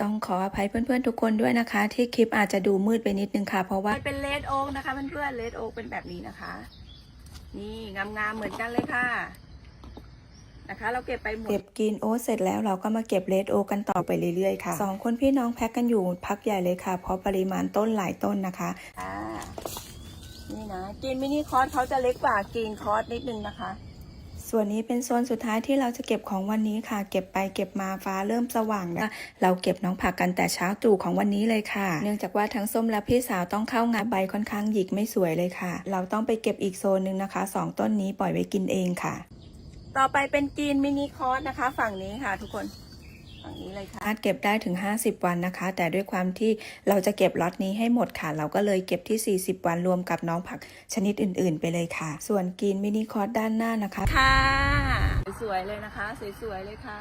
ต้องขออภัยเพื่อนๆทุกคนด้วยนะคะ ที่คลิปอาจจะดูมืดไปนิดนึงค่ะ เพราะว่าเป็นเลดโอ๊กนะคะเพื่อนๆเลดโอ๊กเป็นแบบนี้นะคะ นี่งามๆเหมือนกันเลยค่ะนะคะเราเก็บไปหมดเก็บกินโอ๊ตเสร็จแล้วเราก็มาเก็บเลดโอกันต่อไปเรื่อยๆค่ะสองคนพี่น้องแพ็กกันอยู่พักใหญ่เลยค่ะ เพราะปริมาณต้นหลายต้นนะคะอ่านี่นะกินมินิคอร์สเขาจะเล็กกว่ากินคอร์สนิดนึงนะคะ ส่วนนี้เป็นโซนสุดท้ายที่เราจะเก็บของวันนี้ค่ะ เก็บไปเก็บมาฟ้าเริ่มสว่างแล้วเราเก็บน้องผักกันแต่เช้าตรู่ของวันนี้เลยค่ะ เนื่องจากว่าทั้งส้มและพี่สาวต้องเข้างานใบค่อนข้างหยิกไม่สวยเลยค่ะ เราต้องไปเก็บอีกโซนหนึ่งนะคะสองต้นนี้ปล่อยไว้กินเองค่ะ ต่อไปเป็นกีนมินิคอร์สนะคะ ฝั่งนี้ค่ะทุกคน ฝั่งนี้เลยค่ะสามารถเก็บได้ถึง 50 วันนะคะ แต่ด้วยความที่เราจะเก็บล็อตนี้ให้หมดค่ะ เราก็เลยเก็บที่ 40 วันรวมกับน้องผักชนิดอื่น ๆ ไปเลยค่ะ ส่วนกรีนมินิคอร์สด้านหน้านะคะค่ะสวยๆเลยนะคะ สวยๆเลยค่ะ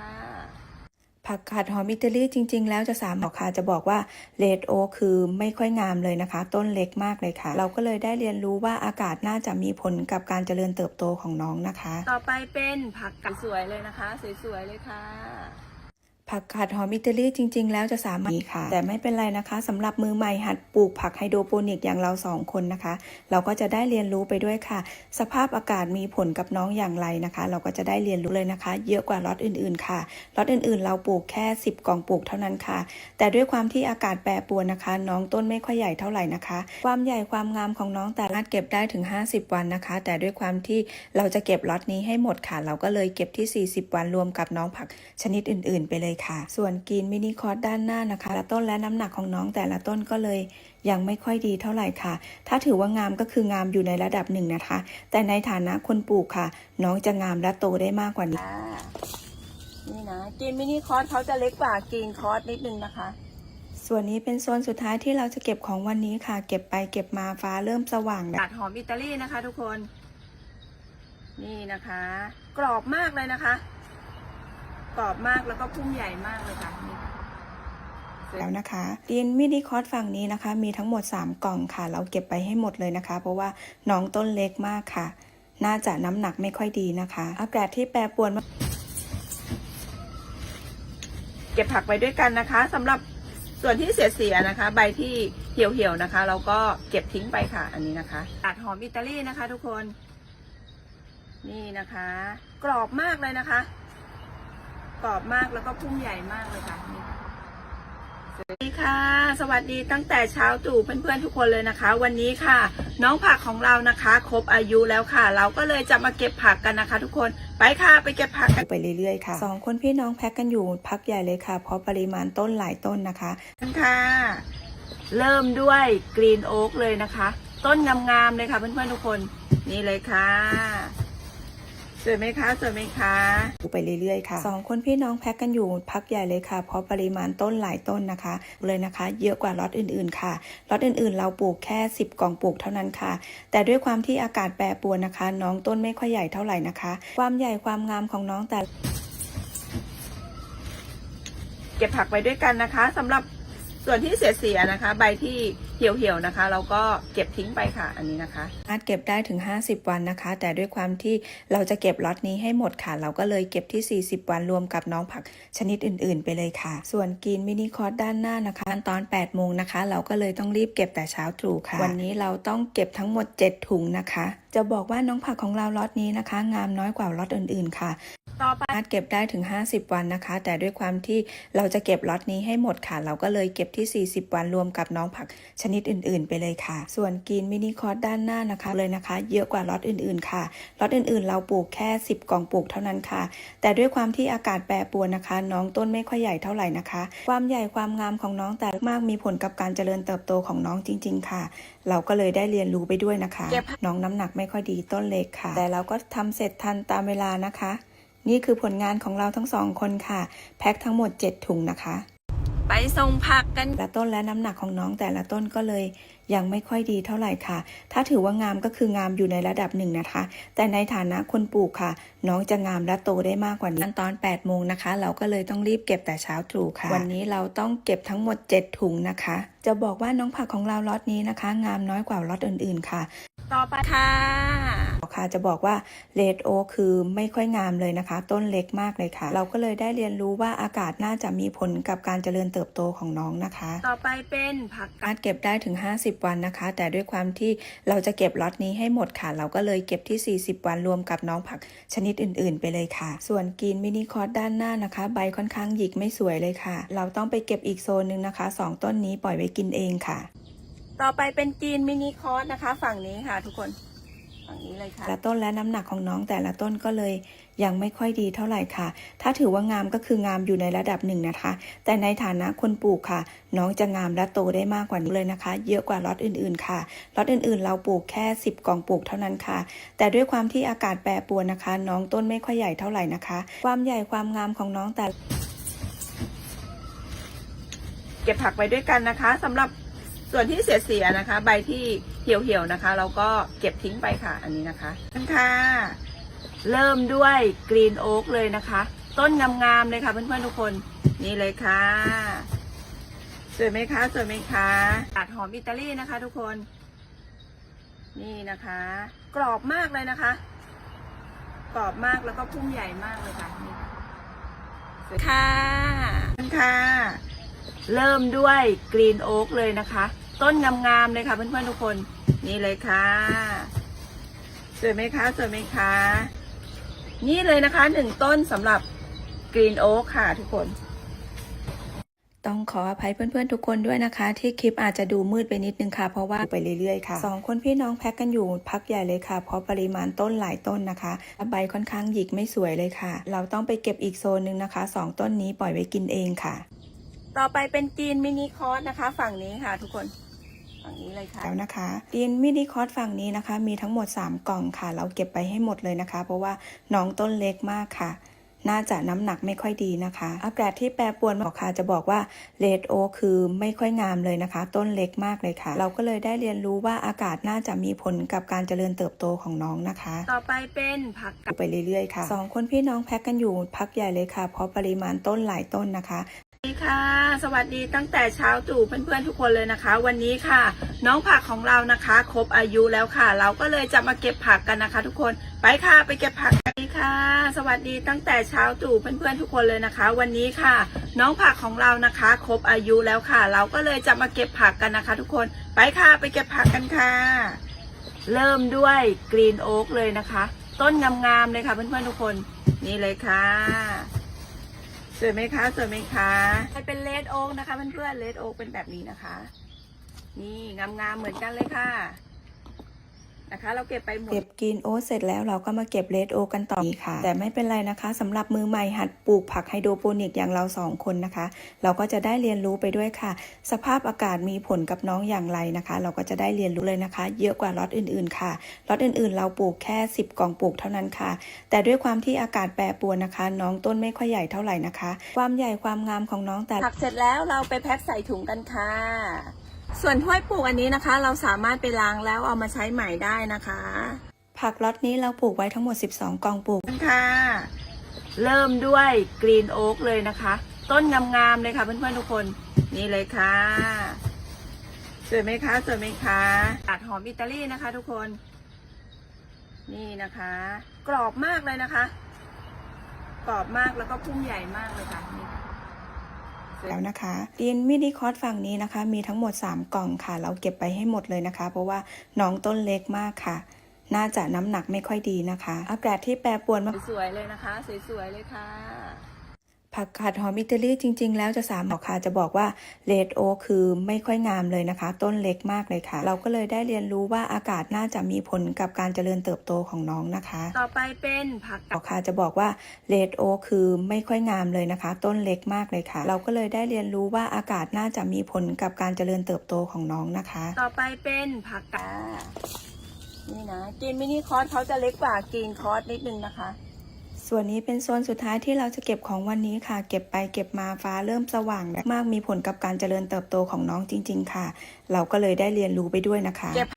ผักกาดหอมอิตาลีจริง ๆ แล้วจะสามบอกค่ะจะบอกว่าเลดโอคือไม่ค่อยงามเลยนะคะ ต้นเล็กมากเลยค่ะ เราก็เลยได้เรียนรู้ว่าอากาศน่าจะมีผลกับการเจริญเติบโตของน้องนะคะ ต่อไปเป็นผักกัดสวยเลยนะคะ สวยๆเลยค่ะ ผักกาดหอมอิตาลีจริง ๆ แล้วจะสามารถมีค่ะ แต่ไม่เป็นไรนะคะสำหรับมือใหม่หัดปลูกผักไฮโดรโปนิกอย่างเราสองคนนะคะ เราก็จะได้เรียนรู้ไปด้วยค่ะ สภาพอากาศมีผลกับน้องอย่างไรนะคะ เราก็จะได้เรียนรู้เลยนะคะ เยอะกว่าล็อตอื่นๆค่ะล็อตอื่นๆ เราปลูกแค่ 10 กล่องปลูกเท่านั้นค่ะ แต่ด้วยความที่อากาศแปรปรวนนะคะ น้องต้นไม่ค่อยใหญ่เท่าไหร่นะคะ ความใหญ่ความงามของน้องแต่ละเก็บได้ถึง 50 วันนะคะ แต่ด้วยความที่เราจะเก็บล็อตนี้ให้หมดค่ะ เราก็เลยเก็บที่ 40 วันรวมกับน้องผักชนิดอื่น ๆ ไปเลยค่ะ ส่วนกรีนมินิคอร์สด้านหน้านะคะและต้นและน้ำหนักของน้องแต่ละต้นก็เลยยังไม่ค่อยดีเท่าไหร่ค่ะ ถ้าถือว่างามก็คืองามอยู่ในระดับหนึ่งนะคะ แต่ในฐานะคนปลูกค่ะ น้องจะงามและโตได้มากกว่านี้อ่านี่นะกินมินิคอร์สเขาจะเล็กกว่ากินคอร์สนิดนึงนะคะส่วนนี้เป็นโซนสุดท้ายที่เราจะเก็บของวันนี้ค่ะ เก็บไปเก็บมาฟ้าเริ่มสว่างแล้วกาดหอมอิตาลีนะคะ ทุกคน นี่นะคะ กรอบมากเลยนะคะ กรอบมากแล้วก็พุ่มใหญ่มากเลยค่ะนี่ค่ะแล้วนะคะดินมินิคอร์สฝั่งนี้นะคะ มีทั้งหมด 3 กล่องค่ะ เราเก็บไปให้หมดเลยนะคะ เพราะว่าน้องต้นเล็กมากค่ะ น่าจะน้ำหนักไม่ค่อยดีนะคะ อากาศที่แปรปรวนมากเก็บผักไปด้วยกันนะคะสำหรับส่วนที่เสียๆนะคะ ใบที่เหี่ยวๆนะคะ เราก็เก็บทิ้งไปค่ะ อันนี้นะคะกาดหอมอิตาลีนะคะ ทุกคน นี่นะคะ กรอบมากเลยนะคะ กรอบมากแล้วก็พุ่มใหญ่มากเลยค่ะนี่ค่ะสวัสดีค่ะ สวัสดีตั้งแต่เช้าตรู่เพื่อนๆทุกคนเลยนะคะ วันนี้ค่ะ น้องผักของเรานะคะครบอายุแล้วค่ะ เราก็เลยจะมาเก็บผักกันนะคะ ทุกคนไปค่ะไปเก็บผักกันไปเรื่อยๆค่ะสองคนพี่น้องแพ็กกันอยู่พักใหญ่เลยค่ะ เพราะปริมาณต้นหลายต้นนะคะค่ะ เริ่มด้วยกรีนโอ๊กเลยนะคะ ต้นงามๆเลยค่ะเพื่อนๆทุกคนนี่เลยค่ะส วยไหมคะสวยไหมคะไปเรื่อยๆค่ะสองคนพี่น้องแพ็กกันอยู่พักใหญ่เลยค่ะ เพราะปริมาณต้นหลายต้นนะคะ เลยนะคะ เยอะกว่าล็อตอื่นๆค่ะล็อตอื่นๆ เราปลูกแค่ 10 กล่องปลูกเท่านั้นค่ะ แต่ด้วยความที่อากาศแปรปรวนนะคะ น้องต้นไม่ค่อยใหญ่เท่าไหร่นะคะ ความใหญ่ความงามของน้องแต่ เก็บผักไปด้วยกันนะคะสำหรับส่วนที่เสียๆนะคะ ใบที่ เหี่ยวๆนะคะ เราก็เก็บทิ้งไปค่ะอันนี้นะคะสามารถเก็บได้ถึง 50 วันนะคะ แต่ด้วยความที่เราจะเก็บล็อตนี้ให้หมดค่ะ เราก็เลยเก็บที่ 40 วันรวมกับน้องผักชนิดอื่น ๆ ไปเลยค่ะ ส่วนกรีนมินิคอร์สด้านหน้านะคะตอน8โมงนะคะ เราก็เลยต้องรีบเก็บแต่เช้าตรู่ค่ะ วันนี้เราต้องเก็บทั้งหมด 7 ถุงนะคะ จะบอกว่าน้องผักของเราล็อตนี้นะคะ งามน้อยกว่าล็อตอื่น ๆ ค่ะต่อไปสามารถเก็บได้ถึง 50 วันนะคะ แต่ด้วยความที่เราจะเก็บล็อตนี้ให้หมดค่ะ เราก็เลยเก็บที่ 40 วันรวมกับน้องผักชนิดอื่น ๆ ไปเลยค่ะ ส่วนกรีนมินิคอร์สด้านหน้านะคะเลยนะคะ เยอะกว่าล็อตอื่น ๆ ค่ะล็อตอื่น ๆ เราปลูกแค่ 10 กล่องปลูกเท่านั้นค่ะ แต่ด้วยความที่อากาศแปรปรวนนะคะ น้องต้นไม่ค่อยใหญ่เท่าไหร่นะคะ ความใหญ่ความงามของน้องแต่ละมากมีผลกับการเจริญเติบโตของน้องจริง ๆ ค่ะ เราก็เลยได้เรียนรู้ไปด้วยนะคะเก็บน้องน้ำหนักไม่ค่อยดีต้นเล็กค่ะ แต่เราก็ทำเสร็จทันตามเวลานะคะ นี่คือผลงานของเราทั้งสองคนค่ะ แพ็คทั้งหมด 7 ถุงนะคะ ไปส่งผักกันและต้นและน้ำหนักของน้องแต่ละต้นก็เลยยังไม่ค่อยดีเท่าไหร่ค่ะ ถ้าถือว่างามก็คืองามอยู่ในระดับหนึ่งนะคะ แต่ในฐานะคนปลูกค่ะ น้องจะงามและโตได้มากกว่านี้ตอน8โมงนะคะ เราก็เลยต้องรีบเก็บแต่เช้าตรู่ค่ะ วันนี้เราต้องเก็บทั้งหมด 7 ถุงนะคะ จะบอกว่าน้องผักของเราล็อตนี้นะคะ งามน้อยกว่าล็อตอื่นๆค่ะ ต่อไปค่ะค่ะ จะบอกว่าเลดโอคือไม่ค่อยงามเลยนะคะ ต้นเล็กมากเลยค่ะ เราก็เลยได้เรียนรู้ว่าอากาศน่าจะมีผลกับการเจริญเติบโตของน้องนะคะ ต่อไปเป็นผักสามารถเก็บได้ถึง 50 วันนะคะ แต่ด้วยความที่เราจะเก็บล็อตนี้ให้หมดค่ะ เราก็เลยเก็บที่ 40 วันรวมกับน้องผักชนิดอื่น ๆ ไปเลยค่ะ ส่วนกรีนมินิคอร์สด้านหน้านะคะ ใบค่อนข้างหยิกไม่สวยเลยค่ะ เราต้องไปเก็บอีกโซนหนึงนะคะสองต้นนี้ปล่อยไว้กินเองค่ะ ต่อไปเป็นจีนมินิคอร์สนะคะ ฝั่งนี้ค่ะทุกคน ฝั่งนี้เลยค่ะแต่ละต้นและน้ำหนักของน้องแต่ละต้นก็เลยยังไม่ค่อยดีเท่าไหร่ค่ะ ถ้าถือว่างามก็คืองามอยู่ในระดับหนึ่งนะคะ แต่ในฐานะคนปลูกค่ะ น้องจะงามและโตได้มากกว่านี้เลยนะคะ เยอะกว่าล็อตอื่นๆค่ะล็อตอื่นๆ เราปลูกแค่ 10 กล่องปลูกเท่านั้นค่ะ แต่ด้วยความที่อากาศแปรปรวนนะคะ น้องต้นไม่ค่อยใหญ่เท่าไหร่นะคะ ความใหญ่ความงามของน้องแต่ เก็บผักไปด้วยกันนะคะสำหรับ ส่วนที่เสียๆนะคะ ใบที่เหี่ยวๆนะคะ เราก็เก็บทิ้งไปค่ะอันนี้นะคะนั่นค่ะเริ่มด้วยกรีนโอ๊กเลยนะคะ ต้นงามๆเลยค่ะเพื่อนๆทุกคนนี่เลยค่ะสวยไหมคะสวยไหมคะอาดหอมอิตาลีนะคะ ทุกคน นี่นะคะ กรอบมากเลยนะคะ กรอบมากแล้วก็พุ่มใหญ่มากเลยค่ะนี่สวยค่ะนั่นค่ะ เริ่มด้วยกรีนโอ๊กเลยนะคะ ต้นงามๆเลยค่ะเพื่อนๆทุกคนนี่เลยค่ะ สวยไหมคะ สวยไหมคะ นี่เลยนะคะหนึ่งต้นสำหรับกรีนโอ๊กค่ะทุกคน ต้องขออภัยเพื่อนๆทุกคนด้วยนะคะ ที่คลิปอาจจะดูมืดไปนิดนึงค่ะ เพราะว่าไปเรื่อยๆค่ะสองคนพี่น้องแพ็กกันอยู่พักใหญ่เลยค่ะ เพราะปริมาณต้นหลายต้นนะคะใบค่อนข้างหยิกไม่สวยเลยค่ะ เราต้องไปเก็บอีกโซนหนึงนะคะสองต้นนี้ปล่อยไว้กินเองค่ะ ต่อไปเป็นจีนมินิคอร์สนะคะ ฝั่งนี้ค่ะ ทุกคน ฝั่งนี้เลยค่ะแล้วนะคะดินมินิคอร์สฝั่งนี้นะคะ มีทั้งหมด 3 กล่องค่ะ เราเก็บไปให้หมดเลยนะคะ เพราะว่าน้องต้นเล็กมากค่ะน่าจะน้ำหนักไม่ค่อยดีนะคะ อากาศที่แปรปรวนบอกค่ะจะบอกว่าเลดโอคือไม่ค่อยงามเลยนะคะ ต้นเล็กมากเลยค่ะ เราก็เลยได้เรียนรู้ว่าอากาศน่าจะมีผลกับการเจริญเติบโตของน้องนะคะ ต่อไปเป็นผักกาดไปเรื่อยๆค่ะสองคนพี่น้องแพ็กกันอยู่พักใหญ่เลยค่ะ เพราะปริมาณต้นหลายต้นนะคะสวัส ดีค่ะ สวัสดีตั้งแต่เช้าตู่เพื่อนๆทุกคนเลยนะคะ วันนี้ค่ะ น้องผักของเรานะคะครบอายุแล้วค่ะ เราก็เลยจะมาเก็บผักกันนะคะ ทุกคนไปค่ะไปเก็บผักกันดีค่ะ สวัสดีตั้งแต่เช้าตู่เพื่อนๆทุกคนเลยนะคะ วันนี้ค่ะ น้องผักของเรานะคะครบอายุแล้วค่ะ เราก็เลยจะมาเก็บผักกันนะคะ ทุกคนไปค่ะไปเก็บผักกันค่ะ เริ่มด้วยกรีนโอ๊กเลยนะคะ ต้นงามๆเลยค่ะเพื่อนๆทุกคนนี่เลยค่ะ สวยไหมคะ สวยไหมคะเป็นเลดโอ๊กนะคะเพื่อนๆเลดโอ๊กเป็นแบบนี้นะคะ นี่งามๆเหมือนกันเลยค่ะ นะคะ เราเก็บไปหมด เก็บกรีนโอ๊ตเสร็จแล้วเราก็มาเก็บเลดโอกันต่ออีกค่ะ แต่ไม่เป็นไรนะคะสำหรับมือใหม่หัดปลูกผักไฮโดรโปนิกอย่างเราสองคนนะคะ เราก็จะได้เรียนรู้ไปด้วยค่ะ สภาพอากาศมีผลกับน้องอย่างไรนะคะ เราก็จะได้เรียนรู้เลยนะคะ เยอะกว่าล็อตอื่นๆค่ะล็อตอื่นๆ เราปลูกแค่ 10 กล่องปลูกเท่านั้นค่ะ แต่ด้วยความที่อากาศแปรปรวนนะคะ น้องต้นไม่ค่อยใหญ่เท่าไหร่นะคะ ความใหญ่ความงามของน้องแต่ผักเสร็จแล้วเราไปแพ็คใส่ถุงกันค่ะ ส่วนถ้วยปลูกอันนี้นะคะ เราสามารถไปล้างแล้วเอามาใช้ใหม่ได้นะคะ ผักล็อตนี้เราปลูกไว้ทั้งหมด 12กล่องปลูกค่ะ เริ่มด้วยกรีนโอ๊กเลยนะคะ ต้นงามๆเลยค่ะเพื่อนๆทุกคนนี่เลยค่ะสวยไหมคะสวยไหมคะอาดหอมอิตาลีนะคะ ทุกคน นี่นะคะ กรอบมากเลยนะคะ กรอบมากแล้วก็พุ่มใหญ่มากเลยค่ะนี่สวย แล้วนะคะดินมินิคอร์สฝั่งนี้นะคะ มีทั้งหมด 3 กล่องค่ะ เราเก็บไปให้หมดเลยนะคะ เพราะว่าน้องต้นเล็กมากค่ะ น่าจะน้ำหนักไม่ค่อยดีนะคะ อากาศที่แปรปรวนมากสวยๆเลยนะคะ สวยๆเลยค่ะ ผักกาดหอมอิตาลีจริง ๆ แล้วจะสามารถค่ะจะบอกว่าเลดโอคือไม่ค่อยงามเลยนะคะ ต้นเล็กมากเลยค่ะ เราก็เลยได้เรียนรู้ว่าอากาศน่าจะมีผลกับการเจริญเติบโตของน้องนะคะ ต่อไปเป็นผักบอกค่ะจะบอกว่าเลดโอคือไม่ค่อยงามเลยนะคะ ต้นเล็กมากเลยค่ะ เราก็เลยได้เรียนรู้ว่าอากาศน่าจะมีผลกับการเจริญเติบโตของน้องนะคะ ต่อไปเป็นผักกาดนี่นะกรีนมินิคอร์สเขาจะเล็กกว่ากรีนคอร์สนิดนึงนะคะ ส่วนนี้เป็นโซนสุดท้ายที่เราจะเก็บของวันนี้ค่ะ เก็บไปเก็บมาฟ้าเริ่มสว่างมากมีผลกับการเจริญเติบโตของน้องจริง ๆ ค่ะ เราก็เลยได้เรียนรู้ไปด้วยนะคะเก็บ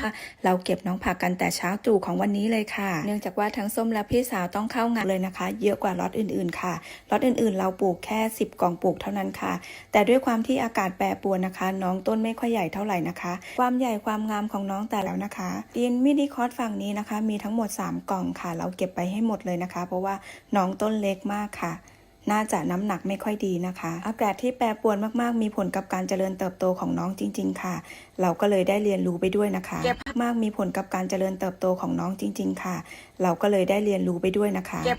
เราเก็บน้องผักกันแต่เช้าตรู่ของวันนี้เลยค่ะ เนื่องจากว่าทั้งส้มและพี่สาวต้องเข้างานเลยนะคะ เยอะกว่าล็อตอื่นๆ ค่ะล็อตอื่นๆ เราปลูกแค่ 10 กล่องปลูกเท่านั้นค่ะ แต่ด้วยความที่อากาศแปรปรวนนะคะ น้องต้นไม่ค่อยใหญ่เท่าไหร่นะคะ ความใหญ่ความงามของน้องแต่แล้วนะคะดินมินิคอร์สฝั่งนี้นะคะ มีทั้งหมด 3 กล่องค่ะ เราเก็บไปให้หมดเลยนะคะ เพราะว่าน้องต้นเล็กมากค่ะ น่าจะน้ำหนักไม่ค่อยดีนะคะ อากาศที่แปรปรวนมากๆ มีผลกับการเจริญเติบโตของน้องจริง ๆ ค่ะ เราก็เลยได้เรียนรู้ไปด้วยนะคะเก็บมากมีผลกับการเจริญเติบโตของน้องจริง ๆ ค่ะ เราก็เลยได้เรียนรู้ไปด้วยนะคะเก็บ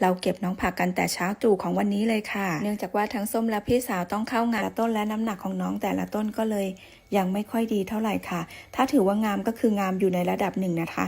เราเก็บน้องผักกันแต่เช้าตรู่ของวันนี้เลยค่ะ เนื่องจากว่าทั้งส้มและพี่สาวต้องเข้างานละต้นและน้ำหนักของน้องแต่ละต้นก็เลยยังไม่ค่อยดีเท่าไหร่ค่ะ ถ้าถือว่างามก็คืองามอยู่ในระดับหนึ่งนะคะ